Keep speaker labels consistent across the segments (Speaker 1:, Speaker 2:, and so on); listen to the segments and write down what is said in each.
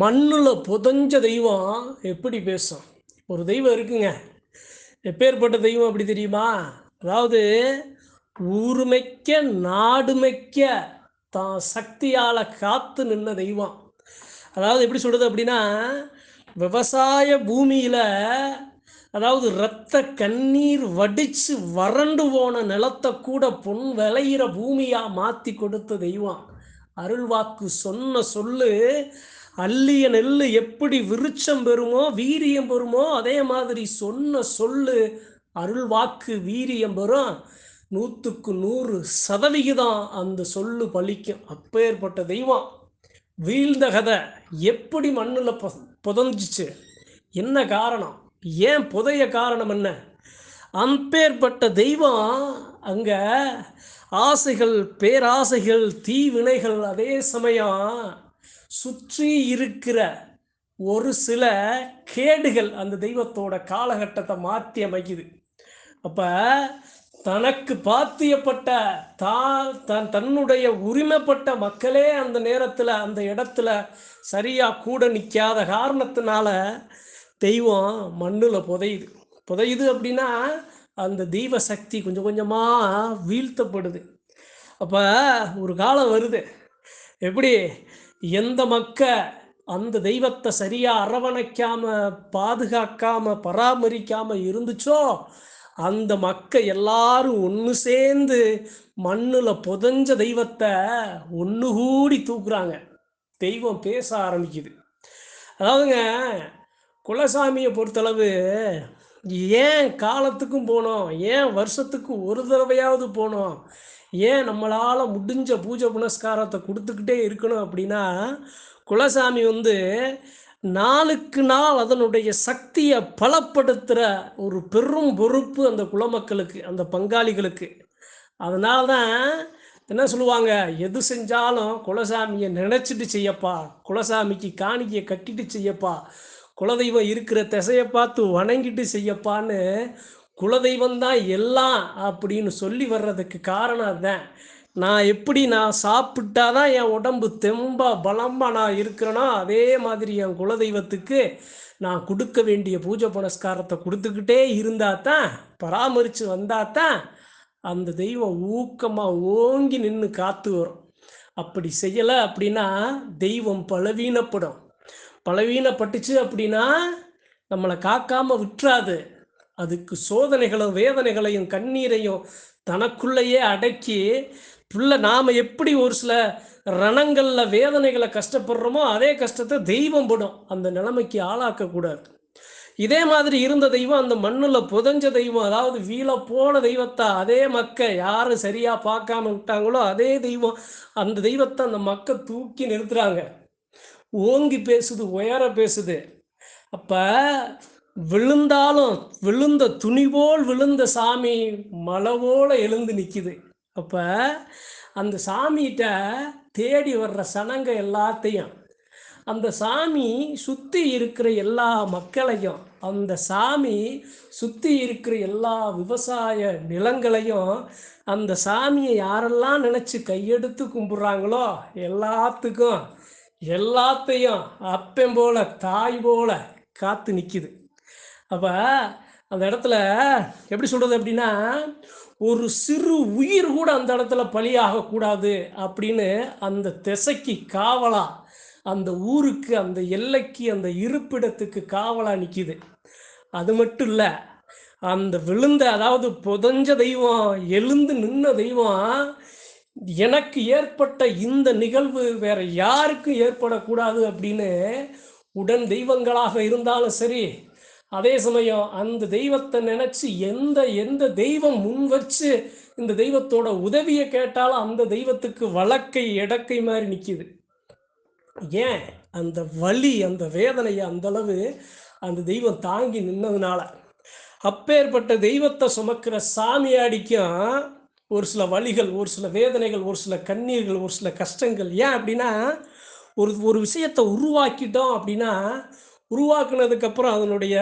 Speaker 1: மண்ணில் புதஞ்ச தெய்வம் எப்படி பேசும்? ஒரு தெய்வம் இருக்குங்க. எப்பேற்பட்ட தெய்வம் அப்படி தெரியுமா? அதாவது ஊருமைக்க நாடுமைக்க தான் சக்தியால் காத்து நின்ன தெய்வம். அதாவது எப்படி சொல்கிறது அப்படின்னா விவசாய பூமியில் அதாவது இரத்த கண்ணீர் வடித்து வறண்டு போன நிலத்தை கூட பொன் விளையிற பூமியாக மாற்றி கொடுத்த தெய்வம். அருள்வாக்கு சொன்ன சொல்லு அள்ளிய நெல் எப்படி விருட்சம் பெறுமோ வீரியம் பெறுமோ அதே மாதிரி சொன்ன சொல்லு அருள்வாக்கு வீரியம் பெறும். நூற்றுக்கு நூறு சதவிகிதம் அந்த சொல்லு பலிக்கும். அப்பேற்பட்ட தெய்வம். வீழ்ந்த கதை. எப்படி மண்ணில் புதஞ்சிச்சு? என்ன காரணம்? ஏன் புதைய காரணம் என்ன? அம்பேற்பட்ட தெய்வம் அங்கே ஆசைகள் பேராசைகள் தீவினைகள் அதே சமயம் சுற்றி இருக்கிற ஒரு சில கேடுகள் அந்த தெய்வத்தோட காலகட்டத்தை மாற்றி அமைக்குது. அப்போ தனக்கு பாத்தியப்பட்ட தா தன் தன்னுடைய உரிமைப்பட்ட மக்களே அந்த நேரத்தில் அந்த இடத்துல சரியாக கூட நிற்காத காரணத்தினால தெய்வம் மண்ணில் புதையுது. புதையுது அப்படின்னா அந்த தெய்வ சக்தி கொஞ்சம் கொஞ்சமாக வீழ்த்தப்படுது. அப்போ ஒரு காலம் வருது. எப்படி? எந்த மக்க அந்த தெய்வத்தை சரியாக அரவணைக்காம பாதுகாக்காம பராமரிக்காம இருந்துச்சோ அந்த மக்க எல்லாரும் ஒன்று சேர்ந்து மண்ணில் புதஞ்ச தெய்வத்தை ஒன்று கூடி தூக்குறாங்க. தெய்வம் பேச ஆரம்பிக்குது. அதாவதுங்க குலசாமியை பொறுத்தளவு ஏன் காலத்துக்கும் போனோம் ஏன் வருஷத்துக்கு ஒரு தடவையாவது போனோம் ஏன் நம்மளால் முடிஞ்ச பூஜை புனஸ்காரத்தை கொடுத்துக்கிட்டே இருக்கணும் அப்படின்னா குலசாமி வந்து நாளுக்கு நாள் அதனுடைய சக்தியை பலப்படுத்துகிற ஒரு பெரும் பொறுப்பு அந்த குலமக்களுக்கு அந்த பங்காளிகளுக்கு. அதனால தான் என்ன சொல்லுவாங்க? எது செஞ்சாலும் குலசாமியை நினச்சிட்டு செய்யப்பா. குலசாமிக்கு காணிக்கையை கட்டிட்டு செய்யப்பா. குலதெய்வம் இருக்கிற திசையை பார்த்து வணங்கிட்டு செய்யப்பான்னு குலதெய்வம் தான் எல்லாம் அப்படின்னு சொல்லி வர்றதுக்கு காரணம் அதுதான் நான் எப்படி நான் சாப்பிட்டாதான் என் உடம்பு தெம்பா பலமாக நான் இருக்கிறேனோ அதே மாதிரி என் குலதெய்வத்துக்கு நான் கொடுக்க வேண்டிய பூஜை புனஸ்காரத்தை கொடுத்துக்கிட்டே இருந்தால் தான் பராமரித்து வந்தால் தான் அந்த தெய்வம் ஊக்கமாக ஓங்கி நின்று காத்து வரும். அப்படி செய்யலை அப்படின்னா தெய்வம் பலவீனப்படும். பலவீனப்பட்டுச்சு அப்படின்னா நம்மளை காக்காமல் விட்டுறாது. அதுக்கு சோதனைகளும் வேதனைகளையும் கண்ணீரையும் தனக்குள்ளேயே அடக்கி புள்ள நாம் எப்படி ஒரு சில ரணங்களில் வேதனைகளை கஷ்டப்படுறோமோ அதே கஷ்டத்தை தெய்வம் படும். அந்த நிலைமைக்கு ஆளாக்கக்கூடாது. இதே மாதிரி இருந்த தெய்வம் அந்த மண்ணில் புதஞ்ச தெய்வம் அதாவது வீழ போன தெய்வத்தை அதே மக்க யாரும் சரியாக பார்க்காம விட்டாங்களோ அதே தெய்வம் அந்த தெய்வத்தை அந்த மக்க தூக்கி நிறுத்துறாங்க. ஓங்கி பேசுது உயர பேசுது. அப்போ விழுந்தாலும் விழுந்த துணிபோல் விழுந்த சாமி மலவோல எழுந்து நிற்கிது அப்போ அந்த சாமிகிட்ட தேடி வர்ற சனங்க எல்லாத்தையும் அந்த சாமி சுற்றி இருக்கிற எல்லா மக்களையும் அந்த சாமி சுற்றி இருக்கிற எல்லா விவசாய நிலங்களையும் அந்த சாமியை யாரெல்லாம் நினச்சி கையெடுத்து கும்பிட்றாங்களோ எல்லாத்துக்கும் எல்லாத்தையும் அப்பன் போல தாய் போல காத்து நிற்கிது அப்போ அந்த இடத்துல எப்படி சொல்கிறது அப்படின்னா ஒரு சிறு உயிர் கூட அந்த இடத்துல பலியாகக்கூடாது அப்படின்னு அந்த திசைக்கு காவலா அந்த ஊருக்கு அந்த எல்லைக்கு அந்த இருப்பிடத்துக்கு காவலா நிற்கிது அது மட்டும் இல்லை அந்த விழுந்த அதாவது புதஞ்ச தெய்வம் எழுந்து நின்ன தெய்வம் எனக்கு ஏற்பட்ட இந்த நிகழ்வு வேற யாருக்கும் ஏற்படக்கூடாது அப்படின்னு உடன் தெய்வங்களாக இருந்தாலும் சரி அதே சமயம் அந்த தெய்வத்தை நினைச்சு எந்த எந்த தெய்வம் முன் வச்சு இந்த தெய்வத்தோட உதவியை கேட்டாலும் அந்த தெய்வத்துக்கு வழக்கை எடக்கை மாதிரி நிற்கிது ஏன்? அந்த வலி அந்த வேதனையை அந்த அளவு அந்த தெய்வம் தாங்கி நின்னதுனால. அப்பேற்பட்ட தெய்வத்தை சுமக்கிற சாமியாடிக்கும் ஒரு சில வழிகள் ஒரு சில வேதனைகள் ஒரு சில கண்ணீர்கள் ஒரு சில கஷ்டங்கள். ஏன் அப்படின்னா ஒரு ஒரு விஷயத்தை உருவாக்கிட்டோம் அப்படின்னா உருவாக்குனதுக்கப்புறம் அதனுடைய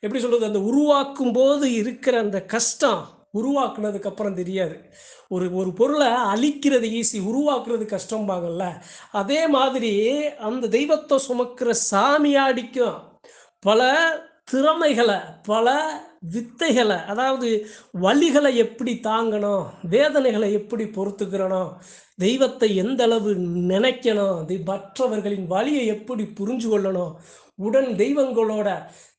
Speaker 1: எப்படி சொல்கிறது அந்த உருவாக்கும் போது இருக்கிற அந்த கஷ்டம் உருவாக்குனதுக்கு அப்புறம் தெரியாது. ஒரு ஒரு பொருளை அழிக்கிறது ஈஸி உருவாக்குறது கஷ்டம்பாங்கல்ல. அதே மாதிரி அந்த தெய்வத்தை சுமக்கிற சாமியாடிக்கும் பல திறமைகளை பல வித்தைகளை அதாவது வலிகளை எப்படி தாங்கணும் வேதனைகளை எப்படி பொறுத்துக்கிறணும் தெய்வத்தை எந்த அளவு நினைக்கணும் மற்றவர்களின் வலியை எப்படி புரிஞ்சு கொள்ளணும் உடன் தெய்வங்களோட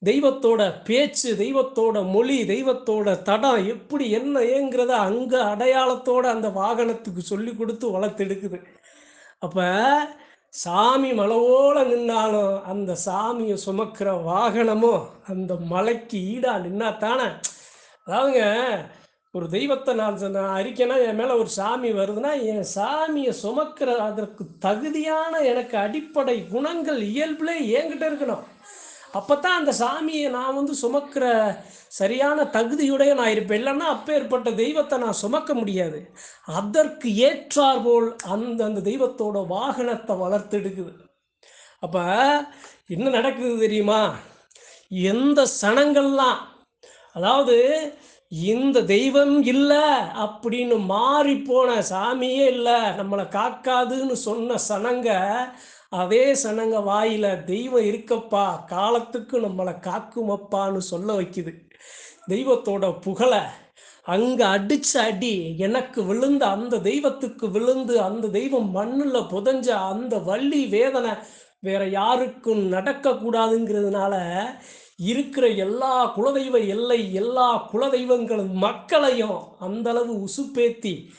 Speaker 1: தெய்வத்தோட பேச்சு தெய்வத்தோட மொழி தெய்வத்தோட தடம் எப்படி என்ன ஏங்கிறத அங்கே அடையாளத்தோட அந்த வாகனத்துக்கு சொல்லி கொடுத்து வளர்த்தெடுக்குது. அப்போ சாமி மலவோல நின்னாலும் அந்த சாமியை சுமக்கிற வாகனமோ அந்த மலைக்கு ஈடா நின்னா தானே? அதாவதுங்க ஒரு தெய்வத்தை நான் சொன்ன நான் அறிக்கைனா என் மேலே ஒரு சாமி வருதுன்னா என் சாமியை சுமக்கிற அதற்கு தகுதியான எனக்கு அடிப்படை குணங்கள் இயல்புலே என்கிட்ட இருக்கணும். அப்போ தான் அந்த சாமியை நான் வந்து சுமக்கிற சரியான தகுதியுடைய நான் இருப்பேன். இல்லைன்னா அப்பேற்பட்ட தெய்வத்தை நான் சுமக்க முடியாது. அதற்கு ஏற்றாற்போல் அந்த அந்த தெய்வத்தோட வாகனத்தை வளர்த்தெடுக்குது அப்போ என்ன நடக்குது தெரியுமா? எந்த சனங்கள்லாம் அதாவது இந்த தெய்வம் இல்லை அப்படின்னு மாறி போன சாமியே இல்லை. நம்மளை காக்காதுன்னு சொன்ன சனங்க அதே சனங்க வாயில தெய்வம் இருக்கப்பா காலத்துக்கு நம்மளை காக்குமப்பான்னு சொல்ல வைக்குது. தெய்வத்தோட புகழை அங்க அடிச்ச அடி எனக்கு விழுந்த அந்த தெய்வத்துக்கு விழுந்து அந்த தெய்வம் மண்ணுல புதஞ்ச அந்த வள்ளி வேதனை வேற யாருக்கும் நடக்கக்கூடாதுங்கிறதுனால இருக்கிற எல்லா குலதெய்வ எல்லை எல்லா குலதெய்வங்களும் மக்களையும் அந்த அளவு உசுப்பேத்தி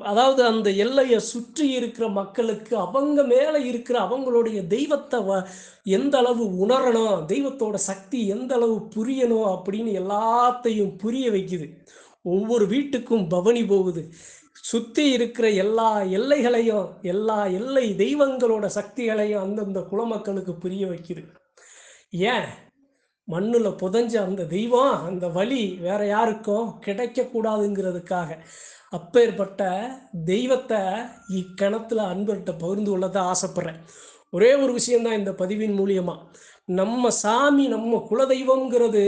Speaker 1: அதாவது அந்த எல்லையை சுற்றி இருக்கிற மக்களுக்கு அவங்க மேலே இருக்கிற அவங்களுடைய தெய்வத்தை வ- எந்த அளவு உணரணும் தெய்வத்தோட சக்தி எந்த அளவு புரியணும் அப்படின்னு எல்லாத்தையும் புரிய வைக்குது. ஒவ்வொரு வீட்டுக்கும் பவனி போகுது. சுற்றி இருக்கிற எல்லா எல்லைகளையும் எல்லா எல்லை தெய்வங்களோட சக்திகளையும் அந்தந்த குலமக்களுக்கு புரிய வைக்குது. ஏன்? மண்ணில் புதஞ்ச அந்த தெய்வம் அந்த வழி வேற யாருக்கும் கிடைக்கக்கூடாதுங்கிறதுக்காக அப்பேற்பட்ட தெய்வத்தை இக்கணத்தில் அன்பர்கிட்ட பகிர்ந்து கொள்ளதான் ஆசைப்படுறேன். ஒரே ஒரு விஷயம்தான் இந்த பதிவின் மூலியமாக நம்ம சாமி நம்ம குலதெய்வம்ங்கிறது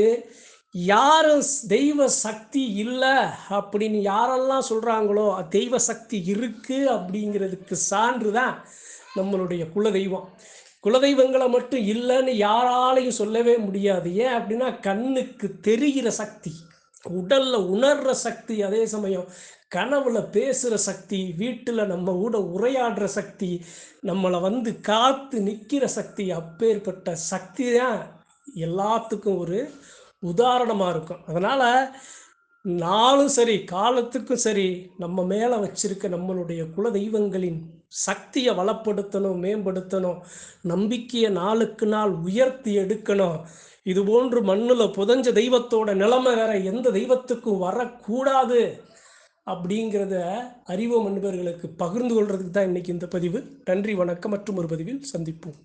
Speaker 1: யாரும் தெய்வ சக்தி இல்லை அப்படின்னு யாரெல்லாம் சொல்கிறாங்களோ தெய்வ சக்தி இருக்குது அப்படிங்கிறதுக்கு சான்று தான் நம்மளுடைய குலதெய்வம். குலதெய்வங்களை மட்டும் இல்லைன்னு யாராலையும் சொல்லவே முடியாது. ஏன் அப்படின்னா கண்ணுக்கு தெரிகிற சக்தி உடல்ல உணர்ற சக்தி அதே சமயம் கனவுல பேசுற சக்தி வீட்டுல நம்ம கூட உரையாடுற சக்தி நம்மளை வந்து காத்து நிக்கிற சக்தி அப்பேற்பட்ட சக்தி தான் எல்லாத்துக்கும் ஒரு உதாரணமா இருக்கும். அதனால நாளும் சரி காலத்துக்கும் சரி நம்ம மேல வச்சிருக்க நம்மளுடைய குல தெய்வங்களின் சக்தியை வளப்படுத்தணும் மேம்படுத்தணும் நம்பிக்கையை நாளுக்கு நாள் உயர்த்தி எடுக்கணும். இது போன்று மண்ணில் புதைஞ்ச தெய்வத்தோட நிலைமை வேற எந்த தெய்வத்துக்கும் வரக்கூடாது அப்படிங்கிறத அறிவோம் அன்பர்களுக்கு பகிர்ந்து கொள்றதுக்கு தான் இன்னைக்கு இந்த பதிவு. நன்றி வணக்கம் மற்றும் ஒரு பதிவில் சந்திப்போம்.